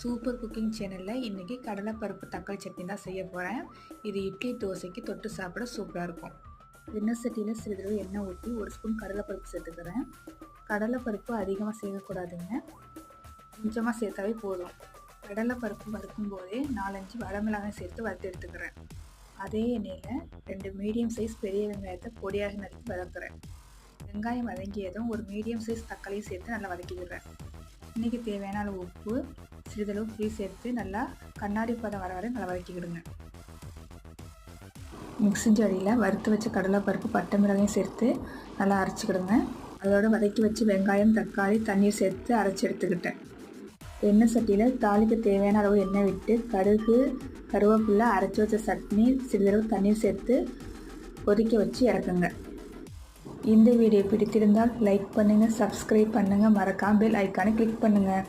Super cooking சேனலில் இன்றைக்கி கடலைப்பருப்பு தக்காளி சட்னி தான் செய்ய போகிறேன் இது இட்லி தோசைக்கு தொட்டு சாப்பிட சூப்பராக இருக்கும். தினசட்டியில் சட்டியில் சிறிதளவு எண்ணெய் ஊற்றி ஒரு ஸ்பூன் கடலைப்பருப்பு சேர்த்துக்கிறேன். கடலைப்பருப்பு அதிகமாக சேர்க்கக்கூடாதுங்க. கொஞ்சமாக சேர்த்தாவே போதும். கடலைப்பருப்பு வறுக்கும் போதே நாலஞ்சு வடமிளகாய் சேர்த்து வறுத்து எடுத்துக்கிறேன். அதே எண்ணெயில் ரெண்டு மீடியம் சைஸ் பெரிய வெங்காயத்தை பொடியாக நறுக்கி வதக்குறேன். வெங்காயம் வதங்கியதும் ஒரு மீடியம் சைஸ் தக்காளியும் சேர்த்து நல்லா வதக்கிடுறேன் இன்றைக்கி தேவையான உப்பு சிறிதளவு புளி சேர்த்து நல்லா கண்ணாடி பதம் வர வரை நல்லா வதக்கிக்கிடுங்க மிக்சி ஜாடியில் வறுத்து வச்ச கடலைப்பருப்பு பட்டை மிளகையும் சேர்த்து நல்லா அரைச்சிக்கிடுங்க. அதோட வதக்கி வச்சு வெங்காயம் தக்காளி தண்ணீர் சேர்த்து அரைச்சி எடுத்துக்கிட்டேன். எண்ணெய் சட்டியில் தாளிக்கு தேவையான அளவு எண்ணெய் விட்டு கடுகு கருவேப்பிலை அரைச்சி வச்ச சட்னி சிறிதளவு தண்ணீர் சேர்த்து கொதிக்க வச்சு இறக்குங்க. இந்த வீடியோ பிடித்திருந்தால் லைக் பண்ணுங்கள் சப்ஸ்கிரைப் பண்ணுங்கள் மறக்காம பெல் ஐக்கானை கிளிக் பண்ணுங்கள்